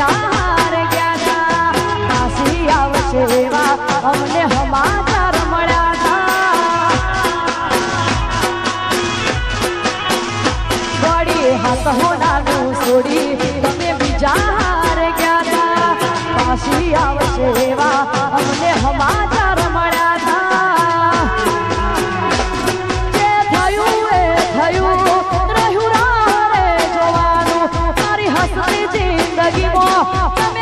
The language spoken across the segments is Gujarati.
સમાચાર ગયા પાછી આવશે એવા અમને સમાચાર મળ્યા હતા વળી હાથ હોનાનું છોડી તમે બીજા હાર ગયા પાછી આવશે એવા અમને સમાચાર 报。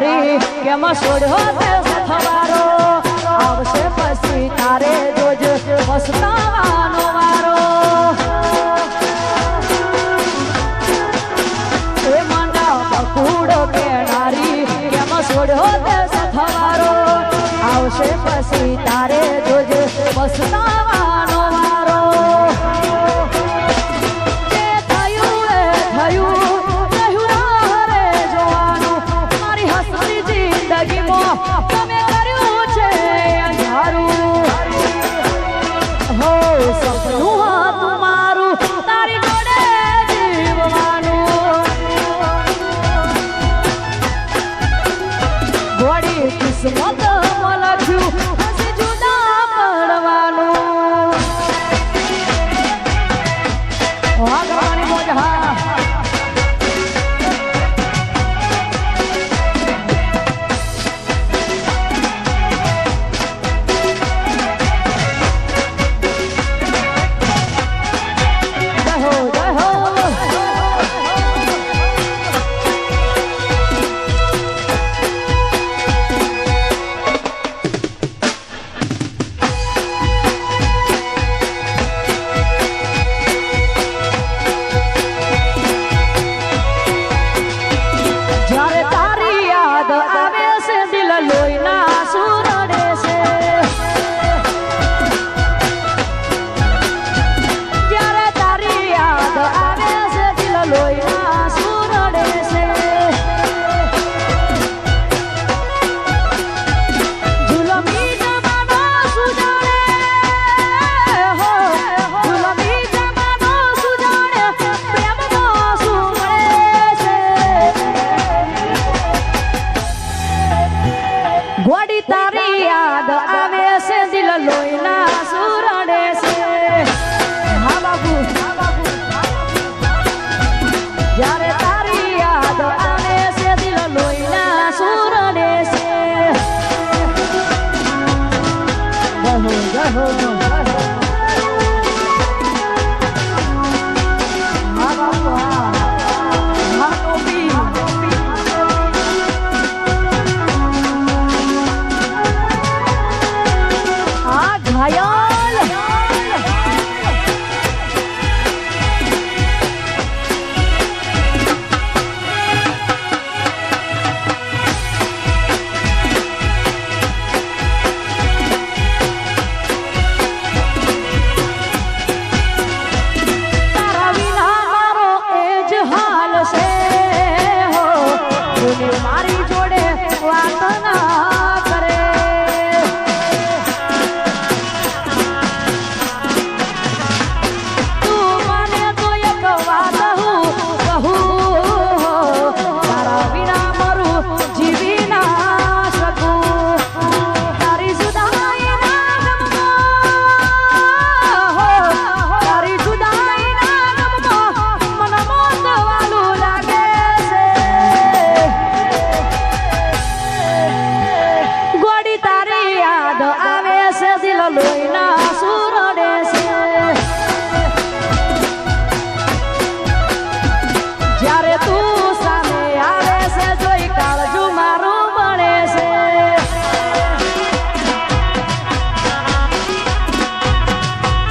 તારી? કેમ છોડ્યો તે સથવારો? આવશે પછી તારે જોજ પસ્તાવાનો વારો. એ મના પકૂડો કેનારી છોડ્યો તે સથવારો? આવશે પછી તારે જોજ પસ્તાવાનો Lagi, ಹೊಡಿತಾರಿಯಾದ ಅವೆ I'm not Halloween.